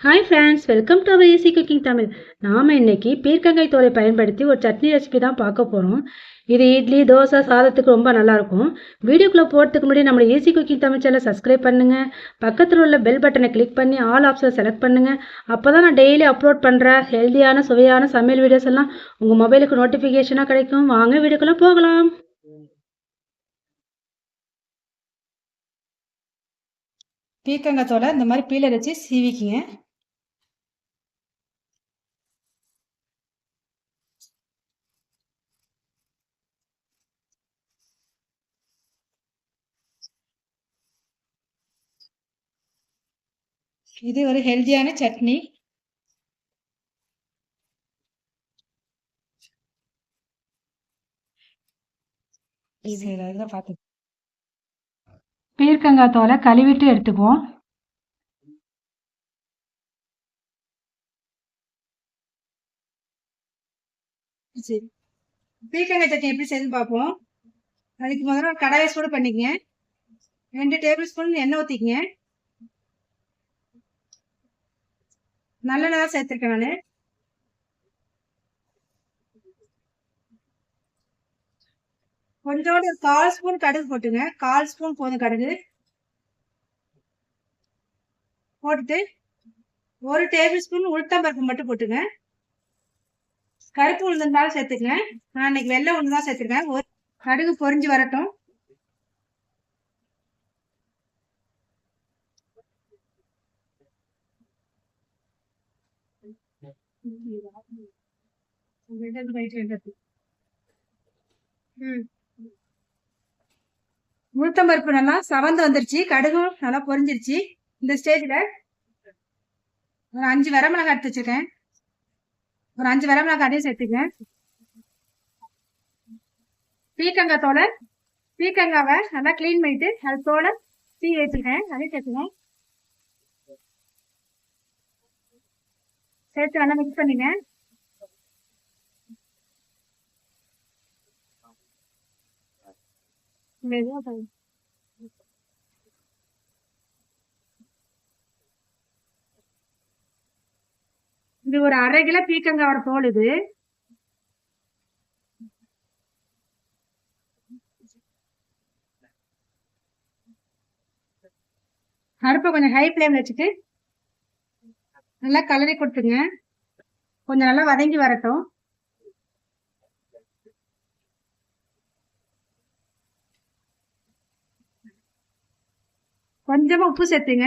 Hi friends welcome to our easy cooking Tamil நாம் இன்னைக்கு பீர்க்கங்காய் தோலை பயன்படுத்தி ஒரு சட்னி ரெசிபி தான் பார்க்க போகிறோம் இது இட்லி தோசை சாதத்துக்கு ரொம்ப நல்லாயிருக்கும் வீடியோக்குள்ளே போகிறதுக்கு முன்னாடி நம்ம easy cooking Tamil channel subscribe பண்ணுங்கள் பக்கத்தில் உள்ள பெல் பட்டனை கிளிக் பண்ணி ஆல் ஆப்ஷனை செலக்ட் பண்ணுங்கள் அப்போ தான் நான் டெய்லி அப்லோட் பண்ணுற ஹெல்த்தியான சுவையான சமையல் வீடியோஸ் எல்லாம் உங்கள் மொபைலுக்கு நோட்டிஃபிகேஷனாக கிடைக்கும். வாங்க வீடியோக்குள்ளே போகலாம். பீர்க்கங்காய் தோலை இந்த மாதிரி பீலர் வச்சு சீவிக்கிங்க. இது ஒரு ஹெல்த்தியான சட்னி. பீர்க்கங்காய் தோலை கழுவிட்டு எடுத்துக்குவோம். சரி. பீர்க்கங்காய் சட்னி எப்படி செய்யுதுன்னு பார்ப்போம். அதுக்கு முதல்ல ஒரு கடாயை சூடு பண்ணிக்கங்க. ரெண்டு டேபிள் ஸ்பூன் எண்ணெய் ஊற்றிக்கங்க நல்லெண்ணெய் தான் சேர்த்துருக்கேன் நான். கொஞ்சோண்டு கால் ஸ்பூன் கடுகு போட்டுங்க. கால் ஸ்பூன் போதும் கடுகு. போட்டுட்டு ஒரு டேபிள் ஸ்பூன் உளுத்தம்பருப்பு மட்டும் போட்டுங்க. கருப்பு உளுந்தாலும் சேர்த்துக்கங்க. நான் இன்னைக்கு வெள்ளை உளுந்து தான் சேர்த்துருக்கேன். ஒரு கடுகு பொறிஞ்சு வரட்டும். உளுத்தம்பருப்பு நல்லா சவந்து வந்துருச்சு. கடுகு நல்லா பொரிஞ்சிருச்சு. இந்த ஸ்டேஜில் ஒரு அஞ்சு வரமிளகாய் எடுத்து வச்சிருக்கேன். ஒரு அஞ்சு வரமிளகாய் அதையும் சேர்த்துக்கேன் பீக்கங்காய் தோலை பீக்கங்காவை நல்லா க்ளீன் பண்ணிட்டு அது தோலை தீ வச்சிருக்கேன். அதையும் சேர்த்துக்கேன் சேர்த்து வேணா மிக்ஸ் பண்ணிங்க இது ஒரு அரை கிலோ பீக்கங்காய் வர போல் இது. அடுப்பை கொஞ்சம் ஹை ஃப்ளேம்ல வச்சுட்டு நல்லா கலரி கொடுத்துங்க கொஞ்சம் நல்லா வதங்கி வரட்டும். கொஞ்சமா உப்பு சேர்த்துங்க.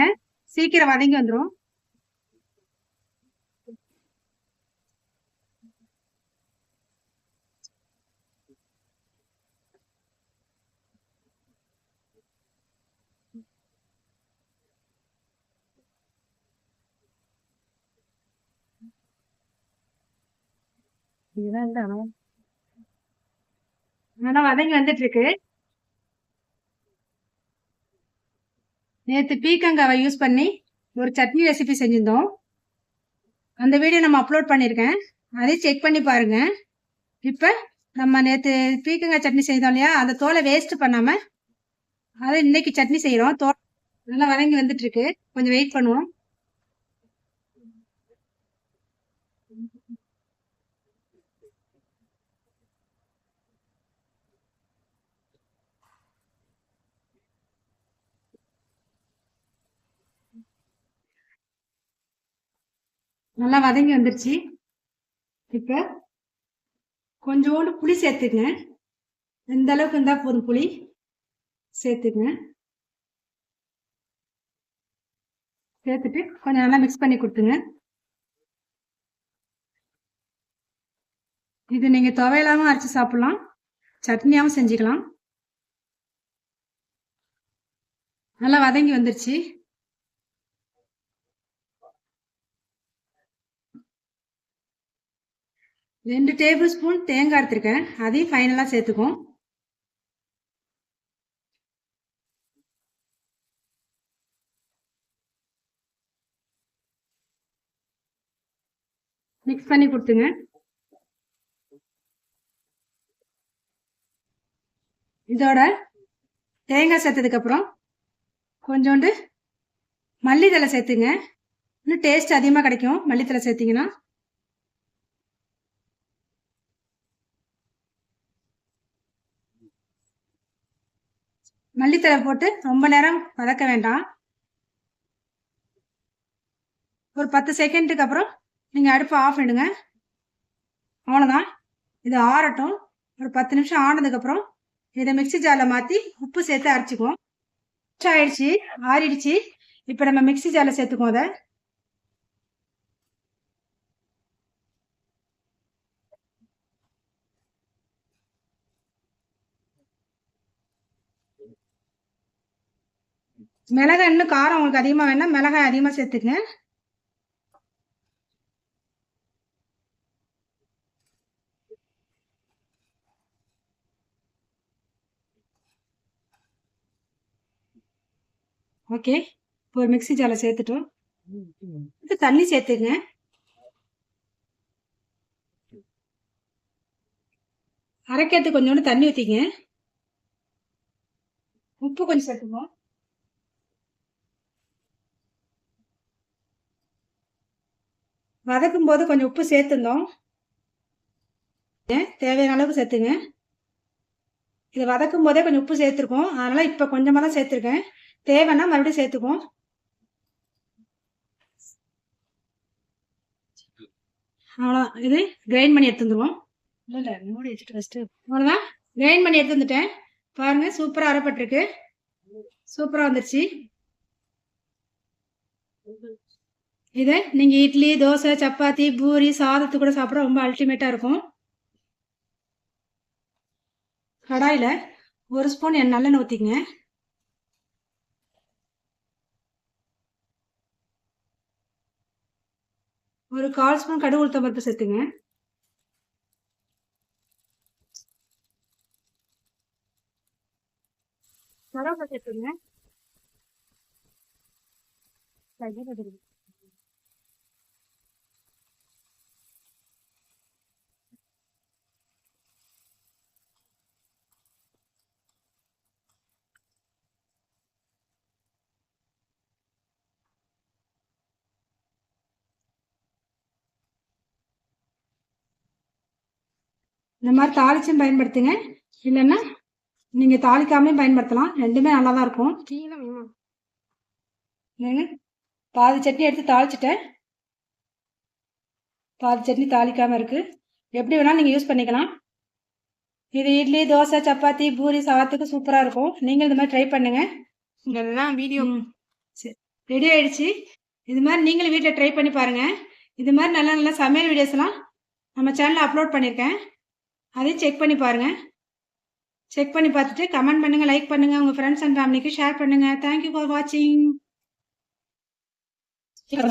சீக்கிரம் வதங்கி வந்துடும் நல்லா வதங்கி வந்துட்டு இருக்கு நேற்று பீக்கங்காவை யூஸ் பண்ணி ஒரு சட்னி ரெசிபி செஞ்சிருந்தோம். அந்த வீடியோ நம்ம அப்லோட் பண்ணியிருக்கேன் அதையும் செக் பண்ணி பாருங்க. இப்போ நம்ம நேற்று பீக்கங்காய் சட்னி செய்தோம் இல்லையா? அந்த தோலை வேஸ்ட் பண்ணாமல் அதை இன்னைக்கு சட்னி செய்கிறோம் தோ நல்லா வதங்கி வந்துட்டு இருக்கு கொஞ்சம் வெயிட் பண்ணுவோம். நல்லா வதங்கி வந்துருச்சு. இப்போ கொஞ்சோண்டு புளி சேர்த்துங்க. எந்த அளவுக்கு இருந்தால் போதும் புளி. சேர்த்துங்க. சேர்த்துட்டு கொஞ்சம் நல்லா மிக்ஸ் பண்ணி கொடுத்துங்க. இது நீங்கள் துவையலாகவும் அரைச்சி சாப்பிட்லாம். சட்னியாகவும் செஞ்சுக்கலாம். நல்லா வதங்கி வந்துருச்சு. ரெண்டு டேபிள் ஸ்பூன் தேங்காய் எடுத்திருக்கேன் அதையும் ஃபைனலாக சேர்த்துக்கும் மிக்ஸ் பண்ணி கொடுத்துங்க இதோட தேங்காய் சேர்த்ததுக்கப்புறம் கொஞ்சோண்டு மல்லித்தலை சேர்த்துங்க. இன்னும் டேஸ்ட் அதிகமாக கிடைக்கும். மல்லித்தலை சேர்த்திங்கன்னா மல்லித்தலை போட்டு ரொம்ப நேரம் வதக்க வேண்டாம். ஒரு பத்து செகண்டுக்கு அப்புறம் நீங்கள் அடுப்பை ஆஃப் பண்ணிடுங்க அவ்வளோதான் இது ஆறட்டும். ஒரு பத்து நிமிஷம் ஆனதுக்கப்புறம் இதை மிக்ஸி ஜாரில் மாற்றி உப்பு சேர்த்து அரைச்சிக்குவோம். ஆயிடுச்சு ஆறிடுச்சு. இப்போ நம்ம மிக்ஸி ஜாரில் சேர்த்துக்குவோம் அதை. மிளகா இன்னும் காரம் உங்களுக்கு அதிகமாக வேணா மிளகாய் அதிகமாக சேர்த்துக்குங்க ஓகே இப்போ ஒரு மிக்ஸி ஜாரில் சேர்த்துட்டோம். இது தண்ணி சேர்த்துங்க. அரைக்கிறதுக்கு கொஞ்சோண்டு தண்ணி ஊற்றிங்க உப்பு கொஞ்சம் சேர்த்துப்போம் வதக்கும் போது கொஞ்சம் உப்பு சேர்த்துருந்தோம். தேவையான அளவுக்கு சேர்த்துங்க. இதை வதக்கும் போதே கொஞ்சம் உப்பு சேர்த்துருக்கோம். அதனால் இப்போ கொஞ்சமாக தான் சேர்த்துருக்கேன். தேவைன்னா மறுபடியும் சேர்த்துக்குவோம். அவ்வளோதான் இது கிரைண்ட் பண்ணி எடுத்துருவோம் இல்லை இல்லை மூடி வச்சுட்டு ஃபஸ்ட்டு அவ்வளோதான் கிரைண்ட் பண்ணி எடுத்து வந்துட்டேன். பாருங்க சூப்பராக அரைப்பட்டிருக்கு. சூப்பராக வந்துருச்சு. இதை நீங்கள் இட்லி தோசை சப்பாத்தி பூரி சாதத்து கூட சாப்பிட ரொம்ப அல்டிமேட்டாக இருக்கும். கடாயில் ஒரு ஸ்பூன் என் நல்லெண்ணெய் ஊற்றிக்கங்க ஒரு கால் ஸ்பூன் கடுகு உளுத்த பருப்பு சேர்த்துங்க. கருவேப்பிலை சேர்த்துங்க. இந்த மாதிரி தாளிச்சும் பயன்படுத்துங்க. இல்லைன்னா நீங்கள் தாளிக்காமலே பயன்படுத்தலாம். ரெண்டுமே நல்லா தான் இருக்கும் பாதி சட்னி எடுத்து தாளிச்சிட்டேன். பாதி சட்னி தாளிக்காமல் இருக்குது எப்படி வேணாலும் நீங்கள் யூஸ் பண்ணிக்கலாம். இது இட்லி தோசை சப்பாத்தி பூரி சாதத்துக்கு சூப்பராக இருக்கும். நீங்கள் இந்த மாதிரி ட்ரை பண்ணுங்க. இதெல்லாம் வீடியோ ரெடி ஆயிடுச்சு. இது மாதிரி நீங்களும் வீட்டில் ட்ரை பண்ணி பாருங்கள் இது மாதிரி நல்ல நல்ல சமையல் வீடியோஸ்லாம் நம்ம சேனலில் அப்லோட் பண்ணியிருக்கேன் அதையும் செக் பண்ணி பாருங்கள் செக் பண்ணி பார்த்துட்டு கமெண்ட் பண்ணுங்கள் லைக் பண்ணுங்கள் உங்கள் ஃப்ரெண்ட்ஸ் அண்ட் ஃபேமிலிக்கு ஷேர் பண்ணுங்கள் தேங்க்யூ ஃபார் வாட்சிங் சீக்கிரம்